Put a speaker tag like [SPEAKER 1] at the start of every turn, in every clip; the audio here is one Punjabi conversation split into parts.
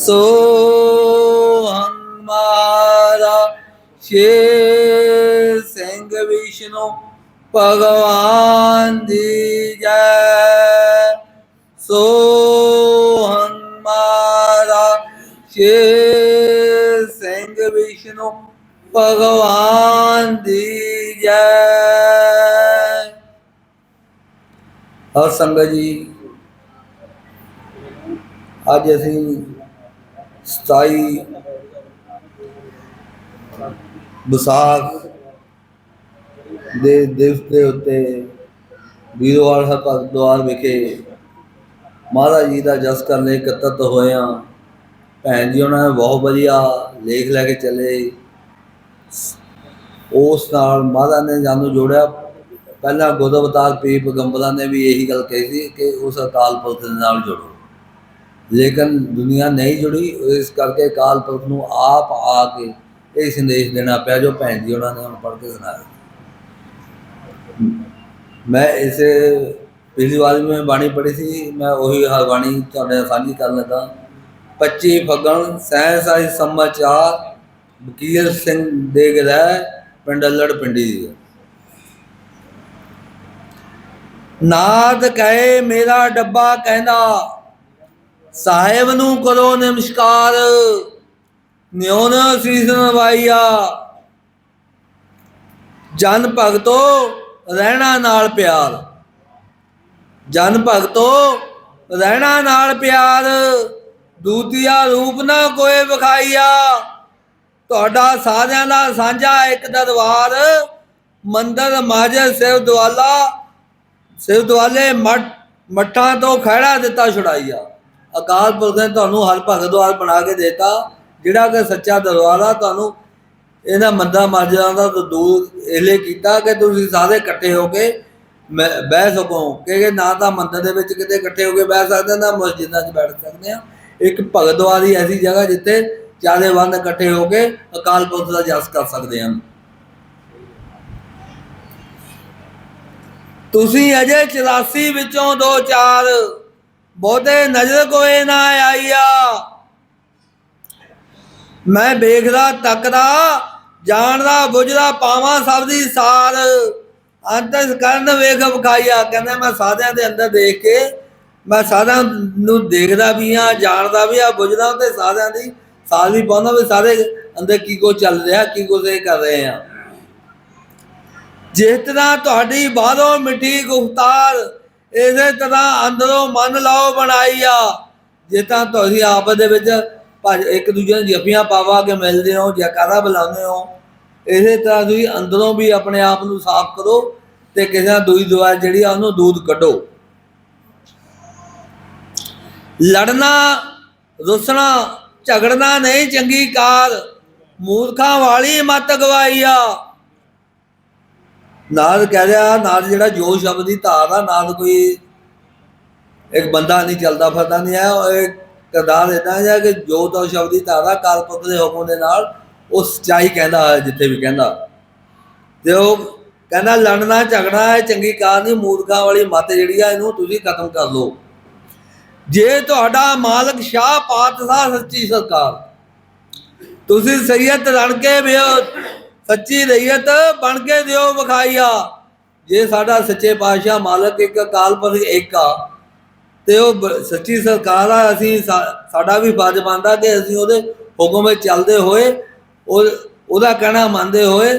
[SPEAKER 1] ਸੋ ਹਮਾਰਾ ਸ਼ੇ ਸਿੰਘ ਵਿਸ਼ਨੂੰ ਭਗਵਾਨ ਦੀ ਜੈ। ਸੋ ਹਮਾਰਾ ਸ਼ੇ ਸਿੰਘ ਵਿਸ਼ਨੂੰ ਭਗਵਾਨ ਦੀ ਜੈ। ਹਰ ਸੰਗਤ ਜੀ, ਅੱਜ ਅਸੀਂ 27 ਵਿਸਾਖ ਦੇ ਦਿਵਸ ਦੇ ਉੱਤੇ ਵੀਰਵਾਰ ਹਰਦੁਆਰ ਵਿਖੇ ਮਹਾਰਾਜ ਜੀ ਦਾ ਜਸ ਕਰਨ ਲਈ ਇਕੱਤਰਤ ਹੋਏ ਹਾਂ। ਭੈਣ ਜੀ, ਉਹਨਾਂ ਨੇ ਬਹੁਤ ਵਧੀਆ ਲੇਖ ਲੈ ਕੇ ਚੱਲੇ। ਉਸ ਨਾਲ ਮਹਾਰਾਜ ਨੇ ਜਾਨੂੰ ਜੋੜਿਆ। ਪਹਿਲਾਂ ਗੁਰੂ ਅਵਤਾਰ ਪੀਰ ਪੈਗੰਬਰਾਂ ਨੇ ਵੀ ਇਹੀ ਗੱਲ ਕਹੀ ਸੀ ਕਿ ਉਸ ਅਕਾਲ ਪੁਰਖ ਦੇ ਨਾਲ ਜੁੜੋ। ਲੇਕਿਨ ਦੁਨੀਆ ਨਹੀਂ ਜੁੜੀ, ਇਸ ਕਰਕੇ ਅਕਾਲ ਪੁਰਖ ਨੂੰ ਆਪ ਆ ਕੇ ਇਹ ਸੰਦੇਸ਼ ਦੇਣਾ ਪਿਆ ਜੋ ਭੈਣ ਜੀ ਉਹਨਾਂ ਨੇ ਹੁਣ ਪੜ੍ਹ ਕੇ ਸੁਣਾਇਆ ਮੈਂ ਇਸ ਪਿਛਲੀ ਵਾਰ ਮੈਂ ਬਾਣੀ ਪੜ੍ਹੀ ਸੀ, ਮੈਂ ਉਹੀ ਹਰ ਬਾਣੀ ਤੁਹਾਡੇ ਨਾਲ ਸਾਂਝੀ ਕਰਨ ਲੱਗਾ। 25 ਫੱਗਣ ਸਹਿ ਸਾਈ ਸਮਾਚਾਰ, ਵਕੀਲ ਸਿੰਘ ਦੇ ਗ੍ਰਹਿ ਪਿੰਡ ਅੱਲੜ ਪਿੰਡੀ ਦੀ ਨਾਦ ਕਹੇ ਮੇਰਾ ਡੱਬਾ ਕਹਿੰਦਾ ਸਾਹਿਬ ਨੂੰ ਕਰੋ ਨਮਸਕਾਰ। ਨਿਉਨ ਸੀਸ ਨਵਾਈਆ ਜਨ ਭਗਤੋ ਰਹਿਣਾ ਨਾਲ ਪਿਆਰ। ਜਨ ਭਗਤੋ ਰਹਿਣਾ ਨਾਲ ਪਿਆਰ। ਦੂਤੀਆ ਰੂਪ ਨਾ ਕੋਏ ਵਿਖਾਈਆ। ਤੁਹਾਡਾ ਸਾਰਿਆਂ ਦਾ ਸਾਂਝਾ ਇੱਕ ਦਰਬਾਰ। ਮੰਦਰ, ਮਾਜਰ, ਸਿਰ ਦਵਾਲਾ ਸਿਰ ਦਵਾਲੇ ਮੱਠਾਂ ਤੋਂ ਖਹਿੜਾ ਦਿੱਤਾ ਛੁਡਾਈਆ। ਅਕਾਲ ਪੁਰਖ ਨੇ ਤੁਹਾਨੂੰ ਹਰ ਭਗਤ ਦਵਾਰ ਬਣਾ ਕੇ ਦਿੱਤਾ, ਜਿਹੜਾ ਕਿ ਸੱਚਾ ਦਰਬਾਰ ਆ, ਤੁਹਾਨੂੰ ਇਹਨਾਂ ਮੰਦਾ ਮਾਜਰਾਂ ਦਾ ਦੂਰ ਇਹਲੇ ਕੀਤਾ ਕਿ ਤੁਸੀਂ ਸਾਰੇ ਇਕੱਠੇ ਹੋ ਕੇ ਬਹਿ ਸਕੋ, ਕਿ ਨਾ ਤਾਂ ਮੰਦਰ ਦੇ ਵਿੱਚ ਕਿਤੇ ਇਕੱਠੇ ਹੋ ਕੇ ਬਹਿ ਸਕਦੇ, ਨਾ ਮਸਜਿਦਾਂ 'ਚ ਬੈਠ ਸਕਦੇ ਆ। ਇੱਕ ਭਗਤ ਦਵਾਰ ਦੀ ਐਸੀ ਜਗ੍ਹਾ ਜਿੱਥੇ ਚਾਰੇ ਵੰਦ ਇਕੱਠੇ ਹੋ ਕੇ ਅਕਾਲ ਪੁਰਖ ਦਾ ਜਸ ਕਰ ਸਕਦੇ ਹਨ। ਤੁਸੀਂ ਅਜੇ 84 ਵਿੱਚੋਂ ਦੋ ਚਾਰ ਬਹੁਤੇ ਨਜ਼ਰ ਕੋਏ ਨਾ ਆਈਆ। ਮੈਂ ਵੇਖਦਾ, ਤੱਕਦਾ, ਜਾਣਦਾ, ਬੁਝਦਾ, ਪਾਵਾਂ ਸਭ ਦੀ ਸਾਰ। ਅੰਤਸ ਕਰਨ ਵੇਖ ਵਿਖਾਈਆ। ਕਹਿੰਦਾ, ਮੈਂ ਸਾਧਿਆਂ ਦੇ ਅੰਦਰ ਦੇਖ ਕੇ, ਮੈਂ ਸਾਧਿਆਂ ਨੂੰ ਦੇਖਦਾ ਵੀ ਆ ਜਾਣਦਾ ਵੀ ਆ ਬੁਝਦਾ ਤੇ ਸਾਧਿਆਂ ਦੀ ਸਾਲ ਵੀ ਪਾਉਂਦਾ ਵੀ ਸਾਰੇ ਅੰਦਰ ਕੀ ਕੋ ਚੱਲ ਰਿਹਾ, ਕੀ ਕੁਛ ਇਹ ਕਰ ਰਹੇ ਆ ਜਿਸ ਤਰ੍ਹਾਂ ਤੁਹਾਡੀ ਬਾਹਰੋਂ ਮਿੱਠੀ ਗੁਫਤਾਰ ਇਸੇ ਤਰ੍ਹਾਂ ਅੰਦਰੋਂ ਮਨ ਲਾਓ ਆ। ਜੇ ਤਾਂ ਤੁਸੀਂ ਆਪ ਦੇ ਵਿੱਚ ਇੱਕ ਦੂਜੇ ਨੂੰ ਜੱਫੀਆਂ ਪਾਵਾ ਕੇ ਮਿਲਦੇ ਹੋ ਜੈਕਾਰਾ ਬੁਲਾਉਂਦੇ ਹੋ, ਇਸੇ ਤਰ੍ਹਾਂ ਤੁਸੀਂ ਅੰਦਰੋਂ ਵੀ ਆਪਣੇ ਆਪ ਨੂੰ ਸਾਫ਼ ਕਰੋ ਤੇ ਕਿਸੇ ਨਾਲ ਦੂਈ ਦੁਆ ਜਿਹੜੀ ਆ ਉਹਨੂੰ ਦੂਰ ਕੱਢੋ। ਲੜਨਾ, ਰੁੱਸਣਾ, ਝਗੜਨਾ ਨਹੀਂ ਚੰਗੀ ਕਾਰ। ਮੂਰਖਾਂ ਵਾਲੀ ਮਤ ਆ। ਨਾਦ ਕਹਿ ਰਿਹਾ ਨਾਦ ਜਿਹੜਾ ਜੋ ਸ਼ਬਦ ਦੀ ਧਾਰ ਆ ਨਾਦ ਕੋਈ ਇੱਕ ਬੰਦਾ ਨਹੀਂ ਚੱਲਦਾ ਫਿਰਦਾ ਨਹੀਂ ਹੈ ਉਹ ਇੱਕ ਕਰਦਾਰ ਇਦਾਂ ਹੈ ਕਿ ਜੋ ਤਾਂ ਸ਼ਬਦ ਦੀ ਧਾਰ ਆ ਕਾਲਪੁਰਖ ਦੇ ਹੁਕਮ ਦੇ ਨਾਲ ਉਹ ਸੱਚਾਈ ਕਹਿੰਦਾ ਜਿੱਥੇ ਵੀ ਕਹਿੰਦਾ। ਤੇ ਉਹ ਕਹਿੰਦਾ, ਲੜਨਾ, ਝਗੜਨਾ ਹੈ ਚੰਗੀ ਕਾਰ ਨਹੀਂ, ਮੂਰਖਾਂ ਵਾਲੀ ਮਤ ਜਿਹੜੀ ਆ, ਇਹਨੂੰ ਤੁਸੀਂ ਖਤਮ ਕਰ ਲਓ। ਜੇ ਤੁਹਾਡਾ ਮਾਲਕ ਸ਼ਾਹ ਪਾਤਸ਼ਾਹ ਸੱਚੀ ਸਰਕਾਰ, ਤੁਸੀਂ ਸੈਯਦ ਰਣ ਕੇ ਵੀ ਸੱਚੀ ਰਈਅਤ ਬਣ ਕੇ ਦਿਓ ਵਿਖਾਈਆ। ਜੇ ਸਾਡਾ ਸੱਚੇ ਪਾਤਸ਼ਾਹ ਮਾਲਕ ਇੱਕ ਅਕਾਲ ਪੁਰਖ ਇੱਕ ਆ, ਤੇ ਉਹ ਸੱਚੀ ਸਰਕਾਰ ਆ, ਅਸੀਂ ਸਾਡਾ ਵੀ ਫਰਜ਼ ਬਣਦਾ ਕਿ ਅਸੀਂ ਉਹਦੇ ਹੁਕਮ ਵਿੱਚ ਚੱਲਦੇ ਹੋਏ, ਉਹ, ਉਹਦਾ ਕਹਿਣਾ ਮੰਨਦੇ ਹੋਏ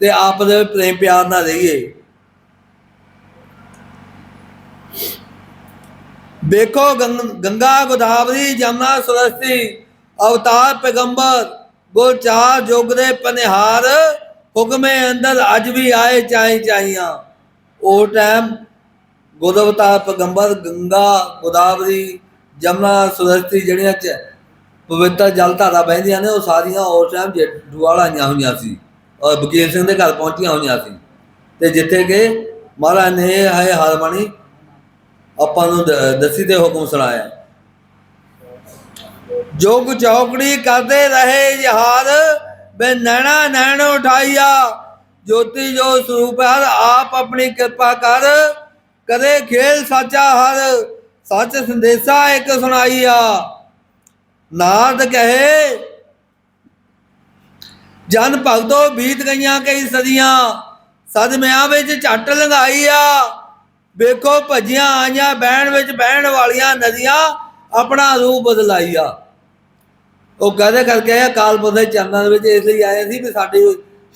[SPEAKER 1] ਤੇ ਆਪ ਦੇ ਪ੍ਰੇਮ ਪਿਆਰ ਨਾਲ ਰਹੀਏ। ਦੇਖੋ ਗੰਗ- ਗੰਗਾ ਗੋਦਾਵਰੀ ਜਮਨਾ ਸਰਸਤੀ, ਅਵਤਾਰ ਪੈਗੰਬਰ ਗੁਰ ਚਾਰ ਜੁਗ ਦੇ ਪਨਿਹਾਰ ਹੁਕਮੇ ਅੰਦਰ ਅੱਜ ਵੀ ਆਏ ਚਾਹੀ ਚਾਹੀਆਂ। ਉਹ ਟਾਈਮ ਗੁਰ ਅਵਤਾਰ ਪੈਗੰਬਰ ਗੰਗਾ ਗੋਦਾਵਰੀ ਜਮਨਾ ਸਰਸਤੀ ਜਿਹੜੀਆਂ ਚ ਪਵਿੱਤਰ ਜਲ ਧਾਰਾ ਬਹਿੰਦੀਆਂ ਨੇ, ਉਹ ਸਾਰੀਆਂ ਉਸ ਟਾਈਮ ਜੇਠੂਵਾਲ ਆਈਆਂ ਹੋਈਆਂ ਸੀ। ਔਰ ਬਕੀਰ ਸਿੰਘ ਦੇ ਘਰ ਪਹੁੰਚੀਆਂ ਹੋਈਆਂ ਸੀ। ਤੇ ਜਿੱਥੇ ਕਿ ਮਹਾਰਾਜ ਨੇ ਹੈ ਹਰਮਣੀ ਆਪਾਂ ਨੂੰ ਦ- ਦੱਸੀ ਤੇ ਹੁਕਮ ਸੁਣਾਇਆ। ਜੋਗ ਚੌਕੜੀ ਕਰਦੇ ਰਹੇ ਜਹਾਰ ਬੇ ਨੈਣਾ ਨੈਣ ਉਠਾਈਆ ਜੋਤੀ ਜੋ ਸਰੂਪ ਹਰ ਆਪ ਆਪਣੀ ਕਿਰਪਾ ਕਰ। ਕਦੇ ਖੇਲ ਸਾਚਾ ਹਰ, ਸੱਚ ਸੰਦੇਸ਼ਾ ਇੱਕ ਸੁਣਾਈਆ ਨਾਦ ਕਹੇ, ਜਨ ਭਗਤੋ ਬੀਤ ਗਈਆਂ ਕਈ ਸਦੀਆਂ ਸਦਮਿਆਂ ਵਿੱਚ ਝੱਟ ਲੰਘਾਈ ਆ ਵੇਖੋ ਭੱਜੀਆਂ ਆਈਆਂ, ਬਹਿਣ ਵਿੱਚ ਬਹਿਣ ਵਾਲੀਆਂ ਨਦੀਆਂ ਆਪਣਾ ਰੂਪ ਬਦਲਾਈ ਆ ਉਹ ਕਹਦੇ ਕਰਕੇ ਆ, ਕਾਲ ਪੁਰਖ ਦੇ ਚਰਨਾਂ ਦੇ ਵਿੱਚ ਇਸ ਲਈ ਆਏ ਸੀ ਵੀ ਸਾਡੀ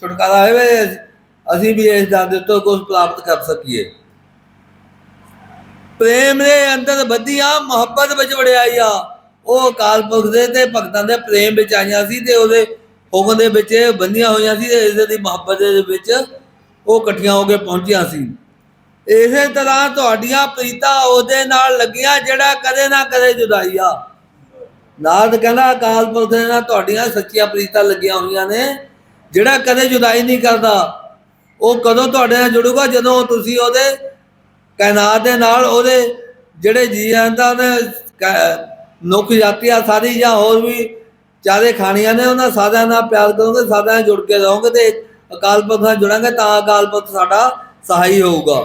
[SPEAKER 1] ਛੁਟਕਾਰਾ ਹੋਵੇ ਅਸੀਂ ਵੀ ਇਸ ਦਰ ਦੇ ਤੋਂ ਕੁਝ ਪ੍ਰਾਪਤ ਕਰ ਸਕੀਏ। ਪ੍ਰੇਮ ਦੇ ਅੰਦਰ ਵਧੀਆਂ ਮੁਹੱਬਤ ਵਿੱਚ ਵੜਿਆਈ ਆ। ਉਹ ਅਕਾਲ ਪੁਰਖ ਦੇ ਤੇ ਭਗਤਾਂ ਦੇ ਪ੍ਰੇਮ ਵਿੱਚ ਆਈਆਂ ਸੀ ਤੇ ਉਹਦੇ ਹੁਕਮ ਦੇ ਵਿੱਚ ਬੰਦੀਆਂ ਹੋਈਆਂ ਸੀ ਤੇ ਇਸ ਦੀ ਮੁਹੱਬਤ ਦੇ ਵਿੱਚ ਉਹ ਇਕੱਠੀਆਂ ਹੋ ਕੇ ਪਹੁੰਚੀਆਂ ਸੀ। ਇਸੇ ਤਰ੍ਹਾਂ ਤੁਹਾਡੀਆਂ ਪ੍ਰੀਤਾਂ ਉਹਦੇ ਨਾਲ ਲੱਗੀਆਂ ਜਿਹੜਾ ਕਦੇ ਨਾ ਕਦੇ ਜੁਦਾਈ ਆ ਨਾਰਦ ਕਹਿੰਦਾ, ਅਕਾਲ ਪੁਰਖ ਦੇ ਨਾਲ ਤੁਹਾਡੀਆਂ ਸੱਚੀਆਂ ਪ੍ਰੀਤਾਂ ਲੱਗੀਆਂ ਹੋਈਆਂ ਨੇ। ਜਿਹੜਾ ਕਦੇ ਜੁਦਾਈ ਨਹੀਂ ਕਰਦਾ, ਉਹ ਕਦੋਂ ਤੁਹਾਡੇ ਨਾਲ ਜੁੜੂਗਾ? ਜਦੋਂ ਤੁਸੀਂ ਉਹਦੇ ਕਾਇਨਾਤ ਦੇ ਨਾਲ ਉਹਦੇ ਜਿਹੜੇ ਜੀਆਂ ਦਾ ਨੁਕ ਜਾਤੀਆਂ ਸਾਰੀ ਜਾਂ ਹੋਰ ਵੀ ਚਾਰੇ ਖਾਣੀਆਂ ਨੇ, ਉਹਨਾਂ ਸਾਰਿਆਂ ਨਾਲ ਪਿਆਰ ਕਰੋਗੇ, ਸਾਰਿਆਂ ਨਾਲ ਜੁੜ ਕੇ ਰਹੋਗੇ ਤੇ ਅਕਾਲ ਪੁਰਖ ਨਾਲ ਜੁੜਾਂਗੇ ਤਾਂ ਅਕਾਲ ਪੁਰਖ ਸਾਡਾ ਸਹਾਈ ਹੋਊਗਾ।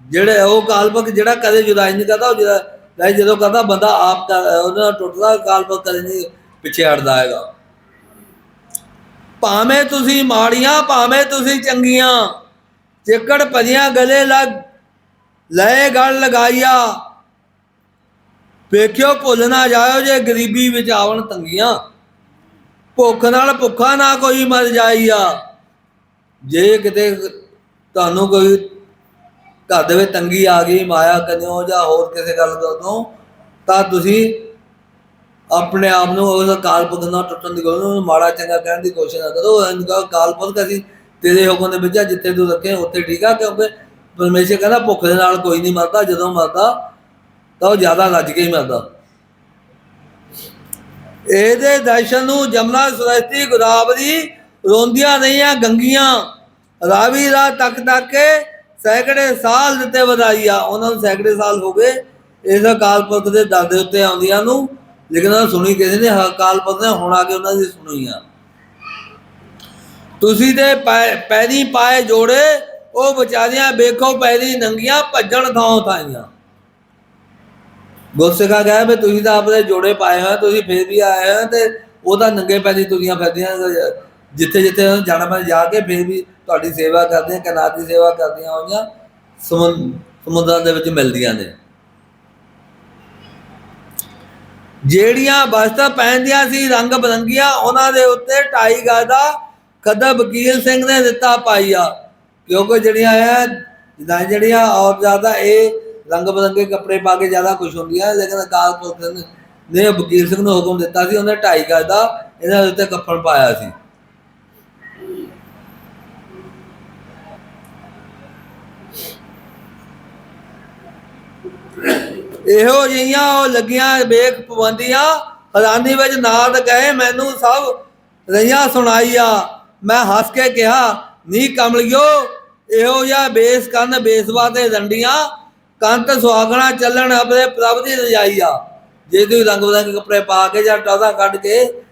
[SPEAKER 1] ਜਿਹੜੇ ਉਹ ਅਕਾਲ ਪੁਰਖ ਜਿਹੜਾ ਕਦੇ ਜੁਦਾਈ ਨਹੀਂ ਕਰਦਾ, ਉਹ ਜਿਹੜਾ ਨਹੀਂ, ਜਦੋਂ ਕਰਦਾ ਬੰਦਾ ਆਪ ਕਰ- ਟੁੱਟਦਾ ਅਕਾਲ ਕਦੇ ਨਹੀਂ ਪਿੱਛੇ ਹਟਦਾ ਹੈਗਾ। ਭਾਵੇਂ ਤੁਸੀਂ ਮਾੜੀਆਂ, ਭਾਵੇਂ ਤੁਸੀਂ ਚੰਗੀਆਂ ਚਿੱਕੜ ਭਜੀਆਂ ਗਲੇ ਲੱਗ, ਲਏ ਗਲ ਲਗਾਈਆ, ਵੇਖਿਓ ਭੁੱਲ ਨਾ ਜਾਇਓ ਜੇ ਗਰੀਬੀ ਵਿੱਚ ਆਵਣ ਤੰਗੀਆਂ। ਭੁੱਖ ਨਾਲ ਭੁੱਖਾ ਨਾ ਕੋਈ ਮਰ ਜਾਈਆ। ਜੇ ਕਿਤੇ ਤੁਹਾਨੂੰ ਕੋਈ ਘਰ ਦੇ ਵਿੱਚ ਤੰਗੀ ਆ ਗਈ, ਮਾਇਆ ਕਰਿਓ ਜਾਂ ਹੋਰ ਕਿਸੇ ਗੱਲ ਤੋਂ, ਤਾਂ ਤੁਸੀਂ ਆਪਣੇ ਆਪ ਨੂੰ ਉਸ ਅਕਾਲ ਨਾਲ ਟੁੱਟਣ ਦੀ ਗੱਲ ਮਾੜਾ ਚੰਗਾ ਕਹਿਣ ਦੀ ਕੋਸ਼ਿਸ਼ ਨਾ ਕਰੋ ਇਹਨਾਂ ਦਾ ਅਸੀਂ ਤੇਰੇ ਹੁਕਮ ਦੇ ਵਿੱਚ ਜਿੱਥੇ ਤੂੰ ਰੱਖੇ, ਉੱਥੇ ਠੀਕ ਆ, ਕਿਉਂਕਿ ਪਰਮੇਸ਼ਰ ਕਹਿੰਦਾ ਭੁੱਖ ਦੇ ਨਾਲ ਕੋਈ ਨਹੀਂ ਮਰਦਾ, ਜਦੋਂ ਮਰਦਾ ਤਾਂ ਉਹ ਜ਼ਿਆਦਾ ਰੱਜ ਕੇ ਹੀ ਮਰਦਾ। ਇਹਦੇ ਦਰਸ਼ਨ ਨੂੰ ਜਮਨਾ ਸਰਸਤੀ ਗੁਰਾਵਰੀ ਰੋਂਦੀਆਂ ਰਹੀਆਂ ਗੰਗੀਆਂ, ਰਾਵੀ ਦਾ ਤੱਕ ਤੱਕ ਕੇ ਸੈਂਕੜੇ ਸਾਲ ਦਿੱਤੇ ਵਧਾਈ ਉਹਨਾਂ ਨੂੰ ਸੈਂਕੜੇ ਸਾਲ ਹੋ ਗਏ। ਇਸ ਅਕਾਲ ਪੁਰਖ ਦੇ ਦਰ ਦੇ ਉੱਤੇ ਆਉਂਦੀਆਂ ਨੂੰ, ਲੇਕਿਨ ਉਹ ਸੁਣੀ ਕਿਸੇ ਨੇ, ਅਕਾਲ ਪੁਰਖ ਨੇ ਹੁਣ ਆ ਕੇ ਉਹਨਾਂ ਦੀ ਸੁਣੀ ਆ ਤੁਸੀਂ ਤੇ ਪੈਰੀ ਪਾਏ ਜੋੜੇ, ਉਹ ਵਿਚਾਰੀਆਂ ਵੇਖੋ ਪੈਰੀ ਨੰਗੀਆਂ, ਭੱਜਣ ਥਾਂ ਥਾਈਆਂ ਗੁਰਸਿੱਖਾ ਕਹੇ ਵੀ ਤੁਸੀਂ ਤਾਂ ਆਪਣੇ ਜੋੜੇ ਪਾਏ ਹੋਏ ਤੁਸੀਂ ਫੇਰ ਵੀ ਆਏ ਹੋ ਤੇ ਉਹਦਾ ਨੰਗੇ ਪੈਰੀ ਤੁਰੀਆਂ ਫਿਰਦੀਆਂ ਜਿੱਥੇ ਜਿੱਥੇ ਜਾਣਾ ਪੈਂਦਾ, ਜਾ ਕੇ ਫਿਰ ਵੀ ਤੁਹਾਡੀ ਸੇਵਾ ਕਰਦੀਆਂ, ਕਨਾਤ ਦੀ ਸੇਵਾ ਕਰਦੀਆਂ ਹੋਈਆਂ ਸਮੁੰ- ਸਮੁੰਦਰਾਂ ਦੇ ਵਿੱਚ ਮਿਲਦੀਆਂ ਨੇ। ਜਿਹੜੀਆਂ ਵਸਤਾਂ ਪਹਿਨਦੀਆਂ ਸੀ, ਰੰਗ ਬਰੰਗੀਆਂ, ਉਹਨਾਂ ਦੇ ਉੱਤੇ ਢਾਈ ਗਾਜ ਦਾ ਖੱਦਾ ਵਕੀਲ ਸਿੰਘ ਨੇ ਦਿੱਤਾ ਪਾਈਆ ਕਿਉਂਕਿ ਜਿਹੜੀਆਂ ਹੈ ਜਿੱਦਾਂ ਜਿਹੜੀਆਂ ਔਰ ਜ਼ਿਆਦਾ ਇਹ ਰੰਗ ਬਰੰਗੇ ਕੱਪੜੇ ਪਾ ਕੇ ਜ਼ਿਆਦਾ ਖੁਸ਼ ਹੁੰਦੀਆਂ ਲੇਕਿਨ ਅਕਾਲ ਪੁਰਖ ਨੇ- ਨੇ ਵਕੀਲ ਸਿੰਘ ਨੂੰ ਹੁਕਮ ਦਿੱਤਾ ਸੀ, ਉਹਨੇ ਢਾਈ ਗਾਜ ਦਾ ਇਹਨਾਂ ਦੇ ਉੱਤੇ ਕੱਪੜ ਪਾਇਆ ਸੀ। ਇਹੋ ਜਿਹੀਆਂ ਉਹ ਲੱਗੀਆਂ ਵੇਖ ਪਵੰਦੀਆਂ, ਹੈਰਾਨੀ ਵਿੱਚ ਨਾਦ ਕਹੇ, ਮੈਨੂੰ ਸਭ ਰਈਆਂ ਸੁਣਾਈਆ। ਮੈਂ ਹੱਸ ਕੇ ਕਿਹਾ, ਨੀ ਕਮਲਿਓ, ਇਹੋ ਜਿਹਾ ਬੇਸ ਕੰਨ ਬੇਸਵਾ ਤੇ ਡੰਡੀਆਂ ਕੰਤ ਸੁਹਾਗਣਾ ਚੱਲਣ ਆਪਣੇ ਪ੍ਰਭ ਦੀ ਰਜਾਈਆ। ਜੇ ਤੁਸੀਂ ਰੰਗ ਬਰੰਗੇ ਕੱਪੜੇ ਪਾ ਕੇ ਜਾਂ ਟੌਦਾ ਕੱਢ ਕੇ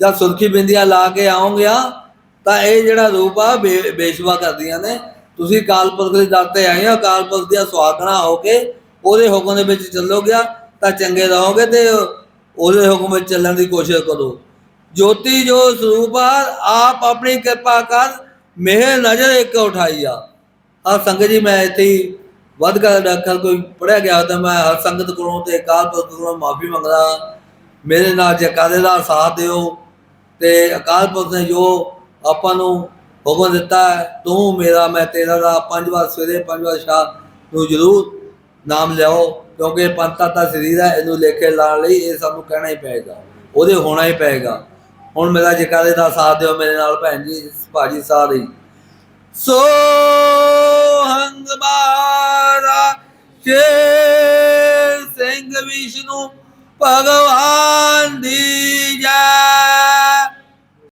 [SPEAKER 1] ਜਾਂ ਸੁਰਖੀ ਬਿੰਦੀਆਂ ਲਾ ਕੇ ਆਉਂਗਿਆ, ਤਾਂ ਇਹ ਜਿਹੜਾ ਰੂਪ ਆ, ਬੇ- ਬੇਸ਼ਵਾ ਕਰਦੀਆਂ ਨੇ। ਤੁਸੀਂ ਕਾਲਪੁਰਖ ਦੇ ਦਰ ਤੇ ਆਏ ਹੋ ਕਾਲਪੁਰਖ ਦੀਆਂ ਸੁਹਾਗਣਾ ਹੋ ਕੇ ਉਹਦੇ ਹੁਕਮ ਦੇ ਵਿੱਚ ਚੱਲੋ ਗਿਆ ਤਾਂ ਚੰਗੇ ਰਹੋਗੇ ਤੇ ਉਹਦੇ ਹੁਕਮ ਵਿੱਚ ਚੱਲਣ ਦੀ ਕੋਸ਼ਿਸ਼ ਕਰੋ। ਜੋਤੀ ਜੋ ਸਰੂਪ ਆ, ਆਪ ਆਪਣੀ ਕਿਰਪਾ ਕਰ ਮਿਹਰ ਨਜ਼ਰ ਇੱਕ ਉਠਾਈ ਆ। ਸੰਗਤ ਜੀ, ਮੈਂ ਇੱਥੇ ਹੀ ਵੱਧ ਕਰ ਡਾਕਟਰ ਕੋਈ ਪੜਿਆ ਗਿਆ ਤਾਂ ਮੈਂ ਹਰ ਸੰਗਤ ਕੋਲੋਂ ਤੇ ਕਾਲਪੁਰਖ ਕੋਲੋਂ ਮਾਫੀ ਮੰਗਦਾ ਮੇਰੇ ਨਾਲ ਜਕਾਰੇ ਦਾ ਸਾਥ ਦਿਓ ਤੇ ਅਕਾਲ ਪੁਰਖ ਨੇ ਜੋ ਆਪਾਂ ਨੂੰ ਹੁਕਮ ਦਿੱਤਾ ਹੈ, ਤੂੰ ਮੇਰਾ, ਮੈਂ ਤੇਰਾ ਦਾ ਪੰਜ ਵਾਰ ਸਵੇਰੇ ਪੰਜ ਵਾਰ ਸ਼ਾਮ ਨੂੰ ਜ਼ਰੂਰ ਨਾਮ ਲਿਆਓ, ਕਿਉਂਕਿ ਇਹ ਪੰਥ ਸਰੀਰ ਹੈ, ਇਹਨੂੰ ਲੇਖੇ ਲਾਣ ਲਈ ਇਹ ਸਾਨੂੰ ਕਹਿਣਾ ਹੀ ਪਏਗਾ, ਉਹਦੇ ਹੋਣਾ ਹੀ ਪਏਗਾ। ਹੁਣ ਮੇਰਾ ਜਕਾਰੇ ਦਾ ਸਾਥ ਦਿਓ ਮੇਰੇ ਨਾਲ ਭੈਣ ਜੀ, ਭਾਜੀ ਸਾਰੇ ਸੋ ਹੰਗ ਮਾਰਾ ਸ਼ੇਰ ਸਿੰਘ ਵਿਸ਼ਨੂੰ ਭਗਵਾਨ ਦੀ ਜੈ।